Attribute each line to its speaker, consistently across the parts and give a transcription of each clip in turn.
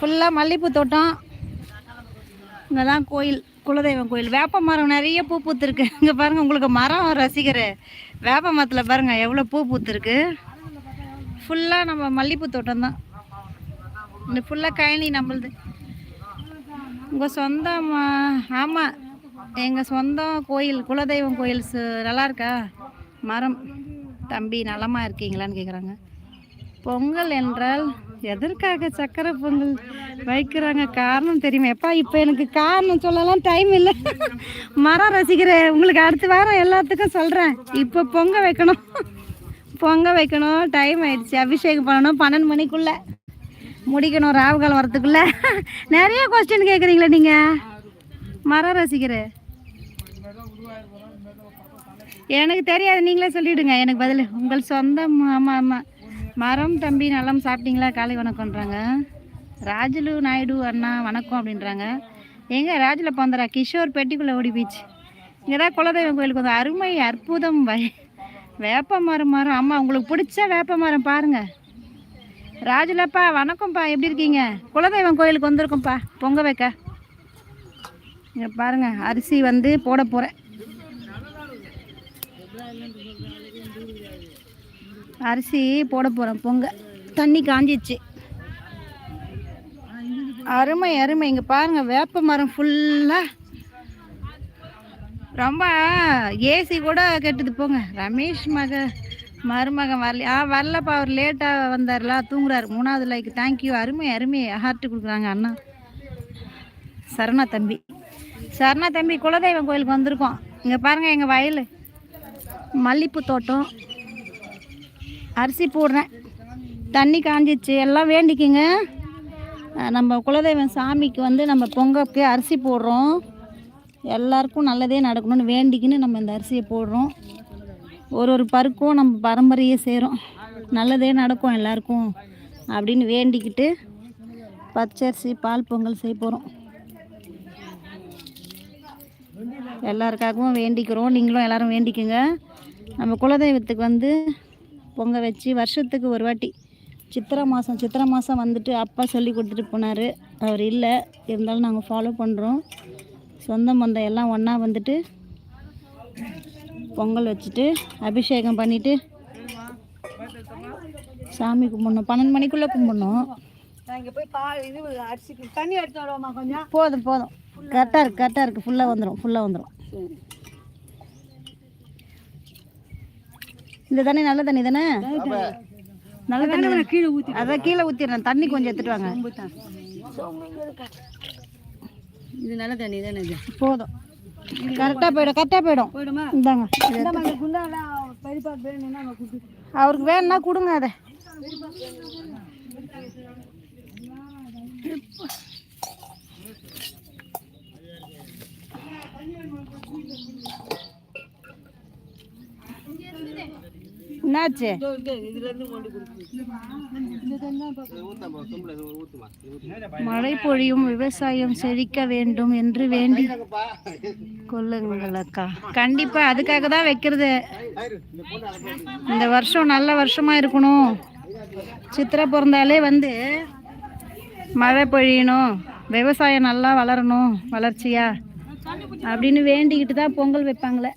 Speaker 1: ஃபுல்லாக மல்லிகைப்பூ தோட்டம். இங்கே தான் கோயில் குலதெய்வம் கோயில். வேப்ப மரம் நிறைய பூ பூத்துருக்கு. இங்கே பாருங்கள் உங்களுக்கு மரம் ரசிகர். வேப்ப மரத்தில் பாருங்கள் எவ்வளோ பூ பூத்துருக்கு. ஃபுல்லாக நம்ம மல்லிகைப்பூ தோட்டம் தான் இந்த ஃபுல்லாக கழனி நம்மளுது. உங்கள் சொந்தம் ஆமாம் எங்கள் சொந்தம் கோயில் குலதெய்வம் கோயில் சு- நல்லா இருக்கா? மரம். தம்பி நலமாக இருக்கீங்களான்னு கேட்குறாங்க பொங்கல் என்றால் எதற்காக சக்கரை பொங்கல் வைக்கிறாங்க காரணம் தெரியுமா? எப்பா இப்போ எனக்கு காரணம் சொல்லலாம் டைம் இல்லை. மரம் ரசிக்கிறேன் உங்களுக்கு அடுத்த வாரம் எல்லாத்துக்கும் சொல்கிறேன் இப்போ பொங்க வைக்கணும். பொங்க வைக்கணும். டைம் ஆயிடுச்சு. அபிஷேகம் பண்ணணும். பன்னெண்டு மணிக்குள்ளே முடிக்கணும். ராவுகால் வரத்துக்குள்ள நிறைய கொஸ்டின் கேட்குறீங்களா நீங்கள் மரம் ரசிக்கிறேன் எனக்கு தெரியாது. நீங்களே சொல்லிவிடுங்க எனக்கு பதில். உங்கள் சொந்தம். ஆமாம் ஆமாம் மரம் தம்பி நலம் சாப்பிட்டீங்களா? காலை வணக்கம்ன்றாங்க. ராஜுலு நாயுடு அண்ணா வணக்கம் அப்படின்றாங்க. எங்கே ராஜுல பந்தரா கிஷோர் பெட்டிக்குள்ளே ஓடி போயிடுச்சு. இங்கே தான் குலதெய்வம் கோயிலுக்கு வந்து. அருமை அற்புதம் வை வேப்ப மரம் மரம். ஆமாம் உங்களுக்கு பிடிச்ச வேப்ப மரம் பாருங்கள் ராஜுலப்பா வணக்கம்ப்பா. எப்படி இருக்கீங்க? குலதெய்வம் கோயிலுக்கு வந்திருக்கோம்ப்பா. பொங்க வைக்க. இங்கே பாருங்கள் அரிசி வந்து போட போகிறேன் அரிசி போட போகிறேன் பொங்க. தண்ணி காஞ்சிச்சு. அருமை அருமை. இங்கே பாருங்கள் வேப்ப மரம் ஃபுல்லாக ரொம்ப ஏசி கூட கெட்டுது. போங்க. ரமேஷ் மக மருமகன் வரல ஆ வரலப்பா. அவர் லேட்டாக வந்தார்ல தூங்குறாரு. மூணாவது லைக் தேங்க்யூ அருமை அருமை. ஹார்ட் கொடுக்குறாங்க அண்ணா. சரணா தம்பி. சரணா தம்பி குலதெய்வம் கோயிலுக்கு வந்திருக்கோம். இங்கே பாருங்கள் எங்கள் வயல். மல்லிப்பூ தோட்டம். அரிசி போடுறேன். தண்ணி காஞ்சிச்சு. எல்லாம் வேண்டிக்குங்க. நம்ம குலதெய்வம் சாமிக்கு வந்து நம்ம பொங்கலுக்கு அரிசி போடுறோம். எல்லாருக்கும் நல்லதே நடக்கணும்னு வேண்டிக்கின்னு நம்ம இந்த அரிசியை போடுறோம். ஒரு ஒரு பருக்கும் நம்ம பரம்பரையே செய்கிறோம் நல்லதே நடக்கும் எல்லாருக்கும் அப்படின்னு வேண்டிக்கிட்டு பச்சரிசி பால் பொங்கல் செய்ய போகிறோம் எல்லாருக்காகவும் வேண்டிக்கிறோம். நீங்களும் எல்லோரும் வேண்டிக்குங்க. நம்ம குலதெய்வத்துக்கு வந்து பொங்க வச்சு வருஷத்துக்கு ஒரு வாட்டி. சித்திரை மாதம் சித்திரை மாதம் வந்துட்டு அப்பா சொல்லி கொடுத்துட்டு போனார். அவர் இல்லை இருந்தாலும் நாங்கள் ஃபாலோ பண்ணுறோம் சொந்த பந்தம் எல்லாம் ஒன்றா வந்துட்டு பொங்கல் வச்சுட்டு அபிஷேகம் பண்ணிவிட்டு சாமி கும்பிடணும். பன்னெண்டு மணிக்குள்ளே கும்பிடணும். போதும் போதும். கரெக்டாக இருக்குது கரெக்டாக இருக்குது ஃபுல்லாக வந்துடும் ஃபுல்லாக வந்துடும் இந்த தண்ணி நல்ல தண்ணி தானே? நல்ல தண்ணி?
Speaker 2: கீழே ஊற்றி
Speaker 1: அதான் கீழே ஊற்றிடுறேன் தண்ணி கொஞ்சம் எடுத்துட்டு வாங்க.
Speaker 2: இது நல்ல தண்ணி தானே இது?
Speaker 1: போதும். கரெக்டாக போயிடும். கரெக்டாக போயிடும். இந்தாங்க. அவருக்கு வேணும்னா கொடுங்க அதை. என்னாச்சு? மழை பொழியும் விவசாயம் செழிக்க வேண்டும் என்று வேண்டி. கொள்ளுங்கள் அக்கா. கண்டிப்பா அதுக்காக தான் வைக்கிறது. இந்த வருஷம் நல்ல வருஷமா இருக்கணும். சித்திரை பிறந்தாலே வந்து மழை பொழியணும் விவசாயம் நல்லா வளரணும் வளர்ச்சியா? அப்படின்னு வேண்டிக்கிட்டு தான் பொங்கல் வைப்பாங்களே.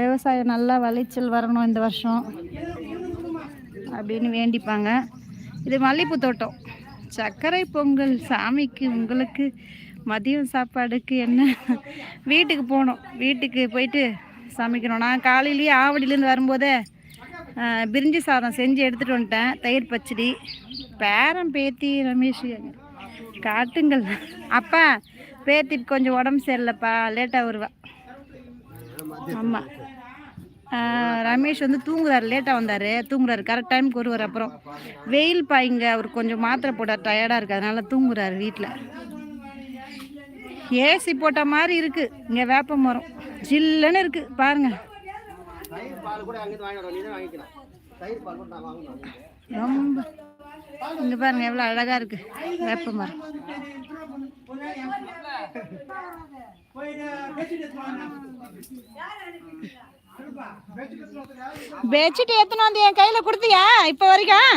Speaker 1: விவசாயம் நல்லா விளைச்சல் வரணும் இந்த வருஷம் அப்படின்னு வேண்டிப்பாங்க. இது மல்லிகைப்பூ தோட்டம். சர்க்கரை பொங்கல் சாமிக்கு உங்களுக்கு மதியம் சாப்பாடுக்கு என்ன? வீட்டுக்கு போகணும். வீட்டுக்கு போயிட்டு சமைக்கணும். நான் காலையிலேயே ஆவடியிலேருந்து வரும்போதே பிரிஞ்சி சாதம் செஞ்சு எடுத்துகிட்டு வந்துட்டேன். தயிர் பச்சடி பேரன் பேத்தி ரமேஷ் காட்டுங்கள். அப்பா பேத்திட்டு கொஞ்சம் உடம்பு சரியில்லைப்பா. லேட்டாக வருவா. ஆமாம் ரமேஷ் வந்து தூங்குறாரு லேட்டாக வந்தார். தூங்குறாரு. கரெக்ட் டைமுக்கு வருவார். அப்புறம் வெயில் பாய்ங்க அவர் கொஞ்சம் மாத்திரை போட டயர்டாக இருக்கு அதனால தூங்குறாரு வீட்டில் ஏசி போட்ட மாதிரி இருக்கு. இங்கே வேப்ப மரம். ஜில்லுன்னு இருக்கு. பாருங்க. ரொம்ப. இங்க பாருங்க எவ்வளோ அழகா இருக்கு. வேப்ப மரம். பெட்ஷீட் எத்தனை வந்து என் கையில் கொடுத்தியா? இப்போ வரைக்கும்?